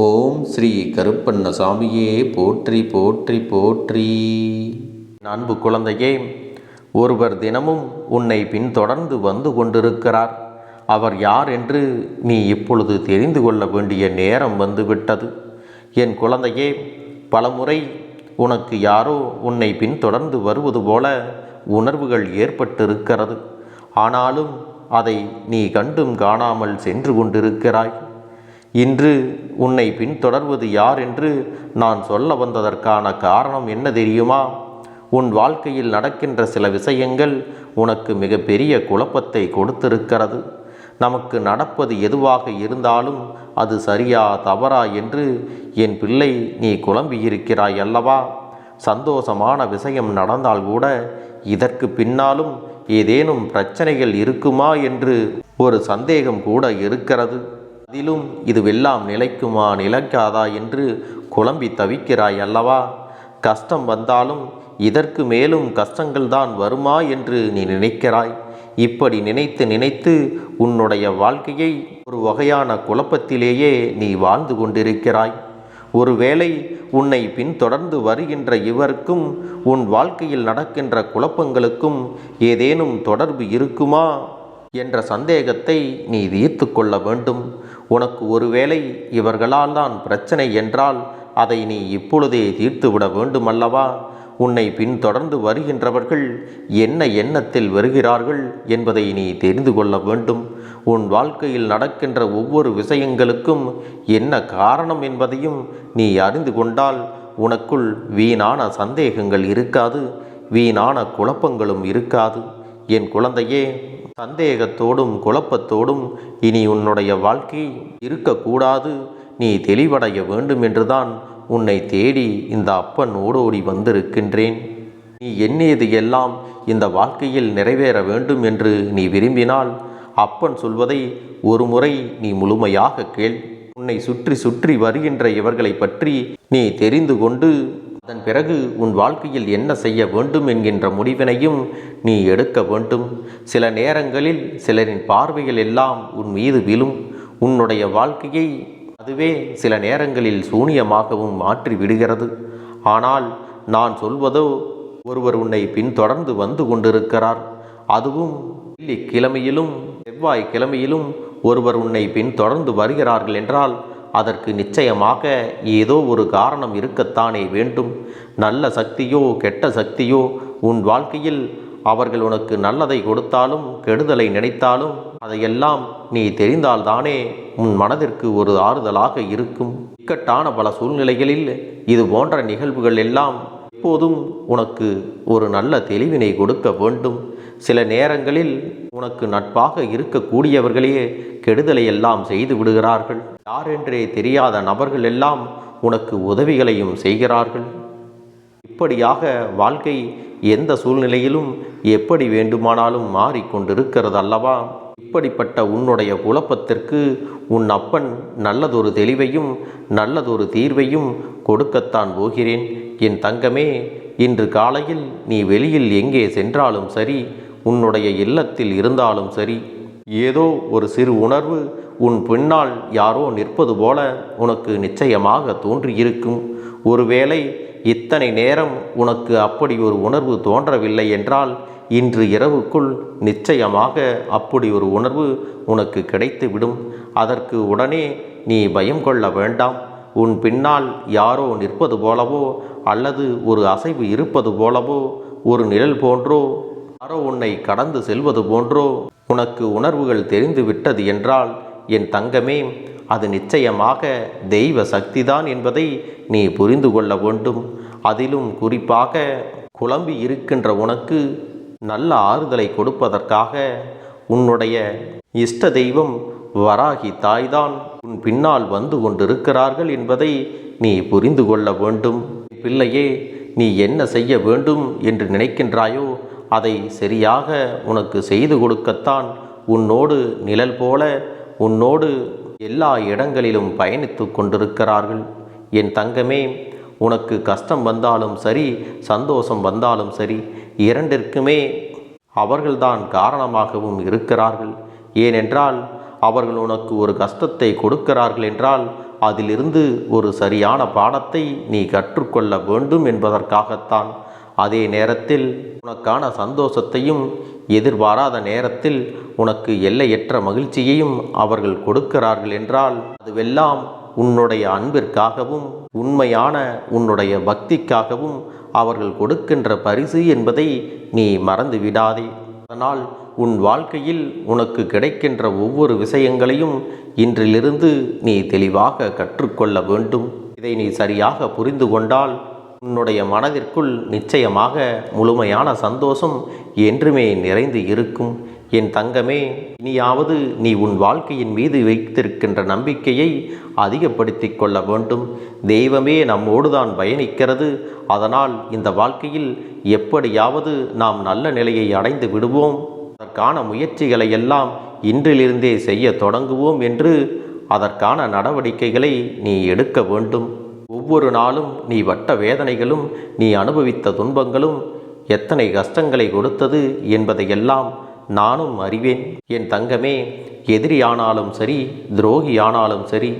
ஓம் ஸ்ரீ கருப்பண்ணசாமியே போற்றி போற்றி போற்றி. அன்பு குழந்தையே ஒருவர் தினமும் உன்னை பின்தொடர்ந்து வந்து கொண்டிருக்கிறார். அவர் யார் என்று நீ இப்பொழுது தெரிந்து கொள்ள வேண்டிய நேரம் வந்துவிட்டது. என் குழந்தையே பலமுறை உனக்கு யாரோ உன்னை பின்தொடர்ந்து வருவது போல உணர்வுகள் ஏற்பட்டிருக்கிறது. ஆனாலும் அதை நீ கண்டும் காணாமல் சென்று கொண்டிருக்கிறாய். இன்று உன்னை பின்தொடர்வது யார் என்று நான் சொல்ல வந்ததற்கான காரணம் என்ன தெரியுமா? உன் வாழ்க்கையில் நடக்கின்ற சில விஷயங்கள் உனக்கு மிகப்பெரிய குழப்பத்தை கொடுத்திருக்கிறது. நமக்கு நடப்பது எதுவாக இருந்தாலும் அது சரியா தவறா என்று என் பிள்ளை நீ குழம்பியிருக்கிறாய் அல்லவா? சந்தோஷமான விஷயம் நடந்தால் கூட இதற்கு பின்னாலும் ஏதேனும் பிரச்சனைகள் இருக்குமா என்று ஒரு சந்தேகம் கூட இருக்கிறது. அதிலும் இதுவெல்லாம் நிலைக்குமா நிலைக்காதா என்று குழம்பி தவிக்கிறாய் அல்லவா? கஷ்டம் வந்தாலும் இதற்கு மேலும் கஷ்டங்கள் தான் வருமா என்று நீ நினைக்கிறாய். இப்படி நினைத்து நினைத்து உன்னுடைய வாழ்க்கையை ஒரு வகையான குழப்பத்திலேயே நீ வாழ்ந்து கொண்டிருக்கிறாய். ஒருவேளை உன்னை பின்தொடர்ந்து வருகின்ற இவருக்கும் உன் வாழ்க்கையில் நடக்கின்ற குழப்பங்களுக்கும் ஏதேனும் தொடர்பு இருக்குமா? என்ற சந்தேகத்தை நீ தீர்த்து கொள்ள வேண்டும். உனக்கு ஒருவேளை இவர்களால் தான் பிரச்சனை என்றால் அதை நீ இப்பொழுதே தீர்த்துவிட வேண்டுமல்லவா? உன்னை பின்தொடர்ந்து வருகின்றவர்கள் என்ன எண்ணத்தில் வருகிறார்கள் என்பதை நீ தெரிந்து கொள்ள வேண்டும். உன் வாழ்க்கையில் நடக்கின்ற ஒவ்வொரு விஷயங்களுக்கும் என்ன காரணம் என்பதையும் நீ அறிந்து கொண்டால் உனக்குள் வீணான சந்தேகங்கள் இருக்காது வீணான குழப்பங்களும் இருக்காது. என் குழந்தையே சந்தேகத்தோடும் குழப்பத்தோடும் இனி உன்னுடைய வாழ்க்கை இருக்கக்கூடாது. நீ தெளிவடைய வேண்டும் என்றுதான் உன்னை தேடி இந்த அப்பன் ஓடோடி வந்திருக்கின்றேன். நீ எண்ணியது எல்லாம் இந்த வாழ்க்கையில் நிறைவேற வேண்டும் என்று நீ விரும்பினால் அப்பன் சொல்வதை ஒரு முறை நீ முழுமையாக கேள். உன்னை சுற்றி சுற்றி வருகின்ற இவர்களை பற்றி நீ தெரிந்து கொண்டு அதன் பிறகு உன் வாழ்க்கையில் என்ன செய்ய வேண்டும் என்கின்ற முடிவினையும் நீ எடுக்க வேண்டும். சில நேரங்களில் சிலரின் பார்வைகள் எல்லாம் உன் மீது விழும். உன்னுடைய வாழ்க்கையை அதுவே சில நேரங்களில் சூனியமாகவும் மாற்றி விடுகிறது. ஆனால் நான் சொல்வதோ ஒருவர் உன்னை பின்தொடர்ந்து வந்து கொண்டிருக்கிறார். அதுவும் வெள்ளிக்கிழமையிலும் செவ்வாய் கிழமையிலும் ஒருவர் உன்னை பின்தொடர்ந்து வருகிறார்கள் என்றால் அதற்கு நிச்சயமாக ஏதோ ஒரு காரணம் இருக்கத்தானே வேண்டும். நல்ல சக்தியோ கெட்ட சக்தியோ உன் வாழ்க்கையில் அவர்கள் உனக்கு நல்லதை கொடுத்தாலும் கெடுதலை நினைத்தாலும் அதையெல்லாம் நீ தெரிந்தால்தானே உன் மனதிற்கு ஒரு ஆறுதலாக இருக்கும். இக்கட்டான பல சூழ்நிலைகளில் இது போன்ற நிகழ்வுகள் எல்லாம் எப்போதும் உனக்கு ஒரு நல்ல தெளிவினை கொடுக்க வேண்டும். சில நேரங்களில் உனக்கு நட்பாக இருக்கக்கூடியவர்களே கெடுதலை எல்லாம் செய்து விடுகிறார்கள். யாரென்றே தெரியாத நபர்கள் எல்லாம் உனக்கு உதவிகளையும் செய்கிறார்கள். இப்படியாக வாழ்க்கை எந்த சூழ்நிலையிலும் எப்படி வேண்டுமானாலும் மாறிக்கொண்டிருக்கிறது அல்லவா இப்படிப்பட்ட உன்னுடைய குழப்பத்திற்கு உன் அப்பன் நல்லதொரு தெளிவையும் நல்லதொரு தீர்வையும் கொடுக்கத்தான் போகிறேன். என் தங்கமே இன்று காலையில் நீ வெளியில் எங்கே சென்றாலும் சரி உன்னுடைய இல்லத்தில் இருந்தாலும் சரி ஏதோ ஒரு சிறு உணர்வு உன் பின்னால் யாரோ நிற்பது போல உனக்கு நிச்சயமாக தோன்றியிருக்கும். ஒருவேளை இத்தனை நேரம் உனக்கு அப்படி ஒரு உணர்வு தோன்றவில்லை என்றால் இன்று இரவுக்குள் நிச்சயமாக அப்படி ஒரு உணர்வு உனக்கு கிடைத்துவிடும். அதற்கு உடனே நீ பயம் கொள்ள வேண்டாம். உன் பின்னால் யாரோ நிற்பது போலவோ அல்லது ஒரு அசைவு இருப்பது போலவோ ஒரு நிழல் போன்றோ யாரோ உன்னை கடந்து செல்வது போன்றோ? உனக்கு உணர்வுகள் தெரிந்து விட்டது என்றால் என் தங்கமே அது நிச்சயமாக தெய்வ சக்திதான் என்பதை நீ புரிந்து கொள்ள வேண்டும். அதிலும் குறிப்பாக குழம்பி இருக்கின்ற உனக்கு நல்ல ஆறுதலை கொடுப்பதற்காக உன்னுடைய இஷ்ட தெய்வம் வராகி தாய்தான் உன் பின்னால் வந்து கொண்டிருக்கிறார்கள் என்பதை நீ புரிந்து கொள்ள வேண்டும். பிள்ளையே நீ என்ன செய்ய வேண்டும் என்று நினைக்கின்றாயோ அதை சரியாக உனக்கு செய்து கொடுக்கத்தான் உன்னோடு நிழல் போல உன்னோடு எல்லா இடங்களிலும் பயணித்து கொண்டிருக்கிறார்கள். என் தங்கமே உனக்கு கஷ்டம் வந்தாலும் சரி சந்தோஷம் வந்தாலும் சரி இரண்டிற்குமே அவர்கள்தான் காரணமாகவும் இருக்கிறார்கள். ஏனென்றால் அவர்கள் உனக்கு ஒரு கஷ்டத்தை கொடுக்கிறார்கள் என்றால் அதிலிருந்து ஒரு சரியான பாடத்தை நீ கற்றுக்கொள்ள வேண்டும் என்பதற்காகத்தான். அதே நேரத்தில் உனக்கான சந்தோஷத்தையும் எதிர்பாராத நேரத்தில் உனக்கு எல்லையற்ற மகிழ்ச்சியையும் அவர்கள் கொடுக்கிறார்கள் என்றால் அதுவெல்லாம் உன்னுடைய அன்பிற்காகவும் உண்மையான உன்னுடைய பக்திக்காகவும் அவர்கள் கொடுக்கின்ற பரிசு என்பதை நீ மறந்து விடாதே அதனால் உன் வாழ்க்கையில் உனக்கு கிடைக்கின்ற ஒவ்வொரு விஷயங்களையும் இன்றிலிருந்து நீ தெளிவாக கற்றுக்கொள்ள வேண்டும். இதை நீ சரியாக புரிந்து கொண்டால் உன்னுடைய மனதிற்குள் நிச்சயமாக முழுமையான சந்தோஷம் என்றுமே நிறைந்து இருக்கும். என் தங்கமே இனியாவது நீ உன் வாழ்க்கையின் மீது வைத்திருக்கின்ற நம்பிக்கையை அதிகப்படுத்தி கொள்ள வேண்டும். தெய்வமே நம்மோடுதான் பயணிக்கிறது. அதனால் இந்த வாழ்க்கையில் எப்படியாவது நாம் நல்ல நிலையை அடைந்து விடுவோம். அதற்கான முயற்சிகளை எல்லாம் இன்றிலிருந்தே செய்ய தொடங்குவோம் என்று அதற்கான நடவடிக்கைகளை நீ எடுக்க வேண்டும். ஒவ்வொரு நாளும் நீ வட்ட வேதனைகளும் நீ அனுபவித்த துன்பங்களும் எத்தனை கஷ்டங்களை கொடுத்தது என்பதையெல்லாம் நானும் அறிவேன். என் தங்கமே எதிரியானாலும் சரி துரோகியானாலும் சரி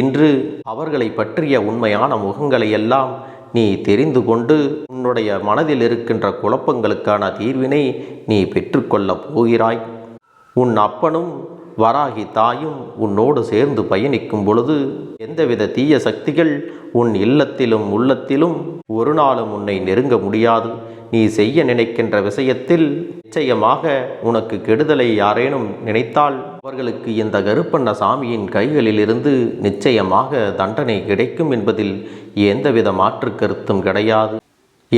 இன்று அவர்களை பற்றிய உண்மையான முகங்களை எல்லாம் நீ தெரிந்து கொண்டு உன்னுடைய மனதில் இருக்கின்ற குழப்பங்களுக்கான தீர்வினை நீ பெற்றுக்கொள்ளப் போகிறாய். உன் அப்பனும் வராகி தாயும் உன்னோடு சேர்ந்து பயணிக்கும் பொழுது எந்தவித தீய சக்திகள் உன் இல்லத்திலும் உள்ளத்திலும் ஒரு நாளும் உன்னை நெருங்க முடியாது. நீ செய்ய நினைக்கின்ற விஷயத்தில் நிச்சயமாக உனக்கு கெடுதலை யாரேனும் நினைத்தால் அவர்களுக்கு இந்த கருப்பண்ண சாமியின் கைகளிலிருந்து நிச்சயமாக தண்டனை கிடைக்கும் என்பதில் எந்தவித மாற்று கருத்தும் கிடையாது.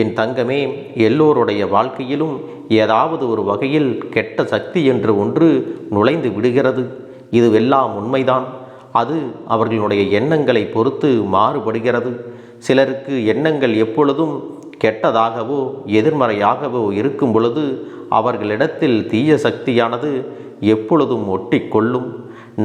என் தங்கமே எல்லோருடைய வாழ்க்கையிலும் ஏதாவது ஒரு வகையில் கெட்ட சக்தி என்று ஒன்று நுழைந்து விடுகிறது. இதுவெல்லாம் உண்மைதான். அது அவர்களுடைய எண்ணங்களை பொறுத்து மாறுபடுகிறது. சிலருக்கு எண்ணங்கள் எப்பொழுதும் கெட்டதாகவோ எதிர்மறையாகவோ இருக்கும் பொழுது அவர்களிடத்தில் தீய சக்தியானது எப்பொழுதும் ஒட்டி கொள்ளும்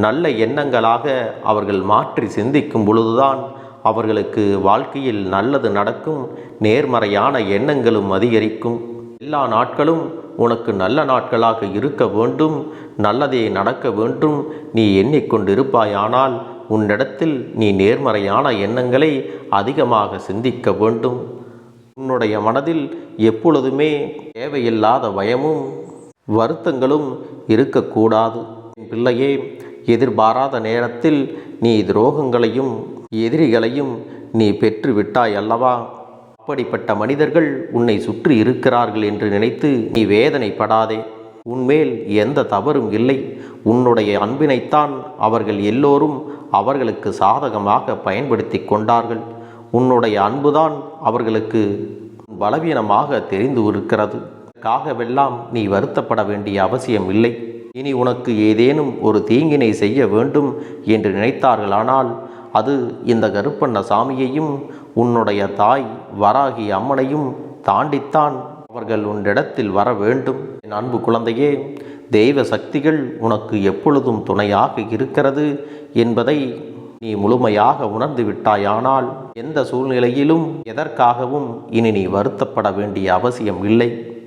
நல்ல எண்ணங்களாக அவர்கள் மாற்றி சிந்திக்கும் பொழுதுதான் அவர்களுக்கு வாழ்க்கையில் நல்லது நடக்கும் நேர்மறையான எண்ணங்களும் அதிகரிக்கும். எல்லா நாட்களும் உனக்கு நல்ல நாட்களாக இருக்க வேண்டும் நல்லதே நடக்க வேண்டும். நீ எண்ணிக்கொண்டிருப்பாயானால் உன்னிடத்தில் நீ நேர்மறையான எண்ணங்களை அதிகமாக சிந்திக்க வேண்டும். உன்னுடைய மனதில் எப்பொழுதுமே தேவையில்லாத பயமும் வருத்தங்களும் இருக்கக்கூடாது. என் பிள்ளையே எதிர்பாராத நேரத்தில் நீ துரோகங்களையும் எதிரிகளையும் நீ பெற்று விட்டாய் அல்லவா அப்படிப்பட்ட மனிதர்கள் உன்னை சுற்றி இருக்கிறார்கள் என்று நினைத்து நீ வேதனைப்படாதே. உன்மேல் எந்த தவறும் இல்லை. உன்னுடைய அன்பினைத்தான் அவர்கள் எல்லோரும் அவர்களுக்கு சாதகமாக பயன்படுத்தி கொண்டார்கள். உன்னுடைய அன்புதான் அவர்களுக்கு பலவீனமாக தெரிந்து இருக்கிறது. காகவெல்லாம் நீ வருத்தப்பட வேண்டிய அவசியம் இல்லை. இனி உனக்கு ஏதேனும் ஒரு தீங்கினை செய்ய வேண்டும் என்று நினைத்தார்களானால் அது இந்த கருப்பண்ண சாமியையும் உன்னுடைய தாய் வராகி அம்மனையும் தாண்டித்தான் அவர்கள் உன்னிடத்தில் வர வேண்டும். என் அன்பு குழந்தையே தெய்வ சக்திகள் உனக்கு எப்பொழுதும் துணையாக இருக்கிறது என்பதை நீ முழுமையாக உணர்ந்து விட்டாயானால் எந்த சூழ்நிலையிலும் எதற்காகவும் இனி நீ வருத்தப்பட வேண்டிய அவசியம் இல்லை.